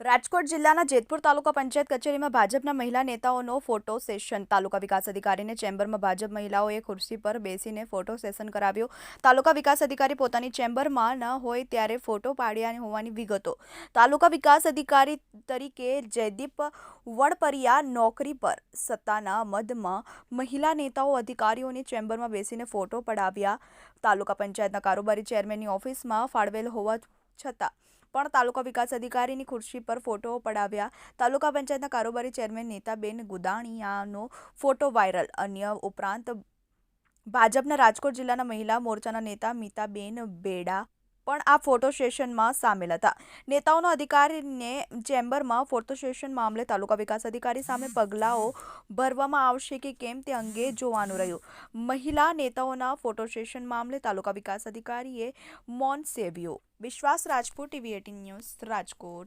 રાજકોટ જિલ્લાના જેતપુર તાલુકા પંચાયત કચેરીમાં ભાજપના મહિલા નેતાઓનો ફોટો સેશન. તાલુકા વિકાસ અધિકારીને ચેમ્બરમાં ભાજપ મહિલાઓએ ખુરશી પર બેસીને ફોટો સેશન કરાવ્યો. તાલુકા વિકાસ અધિકારી પોતાની ચેમ્બરમાં ન હોય ત્યારે ફોટો પાડ્યા હોવાની વિગતો. તાલુકા વિકાસ અધિકારી તરીકે જયદીપ વડપરિયા નોકરી પર સત્તાના મદમાં મહિલા નેતાઓ અધિકારીઓની ચેમ્બરમાં બેસીને ફોટો પડાવ્યા. તાલુકા પંચાયતના કારોબારી ચેરમેનની ઓફિસમાં ફાળવેલ હોવા છતાં પણ તાલુકા વિકાસ અધિકારીની ખુરશી પર ફોટો પડાવ્યા. તાલુકા પંચાયતના કારોબારી ચેરમેન નેતાબેન ગુદાણીયાનો ફોટો વાયરલ. અન્ય ઉપરાંત ભાજપના રાજકોટ જિલ્લાના મહિલા મોરચાના નેતા મીતાબેન બેડા પણ આ ફોટો સેશનમાં સામેલ હતા. નેતાઓના અધિકારીને ચેમ્બરમાં ફોટો સેશન મામલે તાલુકા વિકાસ અધિકારી સામે પગલાઓ ભરવામાં આવશે કે કેમ તે અંગે જોવાનું રહ્યું. મહિલા નેતાઓના ફોટો સેશન મામલે તાલુકા વિકાસ અધિકારીએ મૌન સેવ્યું. Vishwas Rajput, TV eighteen news Rajkot.